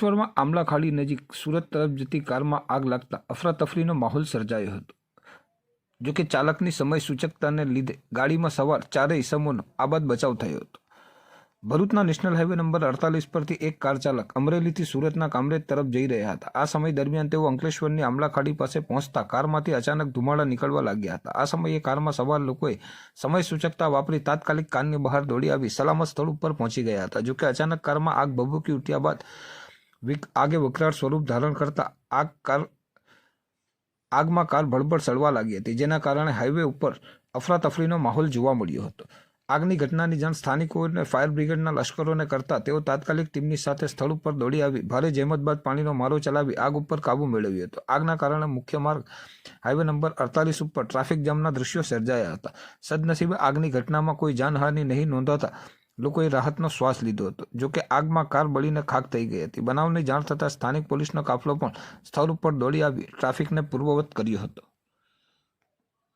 અંકલેશ્વરમાં આમલા નજીક સુરત તરફ જતી કારમાં આગ લાગતા અફરાતફરીનો માહોલ સર્જાયો હતો. જોકે ચાલકની સમય સૂચકતાને લીધે ગાડીમાં સવાર ચારેય ઇસમોનો આબાદ બચાવ થયો હતો. ભરૂચના નેશનલ હાઈવે નંબર અડતાલીસ પરથી એક કાર ચાલક અમરેલીથી સુરતના કામરેજ તરફ જઈ રહ્યા હતા. આ સમય દરમિયાન તેઓ અંકલેશ્વરની આમલાખાડી પાસે પહોંચતા કારમાંથી અચાનક ધુમાડા નીકળવા લાગ્યા હતા. આ સમયે કારમાં સવાર લોકોએ સમય સૂચકતા વાપરી તાત્કાલિક કારની બહાર દોડી આવી સલામત સ્થળ ઉપર પહોંચી ગયા હતા. જોકે અચાનક કારમાં આગ ભભૂકી ઉઠ્યા બાદ આગે વકરાળ સ્વરૂપ ધારણ કરતા આગ કાર આગમાં કાર ભડભડ સળવા લાગી હતી, જેના કારણે હાઈવે ઉપર અફરાતફરીનો માહોલ જોવા મળ્યો હતો. આગની ઘટનાની જાણ સ્થાનિકોને ફાયર બ્રિગેડના લશ્કરોને કરતા તેઓ તાત્કાલિક ટીમની સાથે સ્થળ ઉપર દોડી આવી, ભારે જહેમત બાદ પાણીનો મારો ચલાવી આગ ઉપર કાબુ મેળવ્યો હતો. આગના કારણે મુખ્ય માર્ગ હાઈવે નંબર અડતાલીસ ઉપર ટ્રાફિક જામના દૃશ્યો સર્જાયા હતા. સદનસીબે આગની ઘટનામાં કોઈ જાનહાનિ નહીં નોંધાતા લોકોએ રાહતનો શ્વાસ લીધો હતો. જોકે આગમાં કાર બળીને ખાક થઈ ગઈ હતી. બનાવની જાણ થતાં સ્થાનિક પોલીસનો કાફલો પણ સ્થળ ઉપર દોડી આવી ટ્રાફિકને પૂર્વવત કર્યો હતો.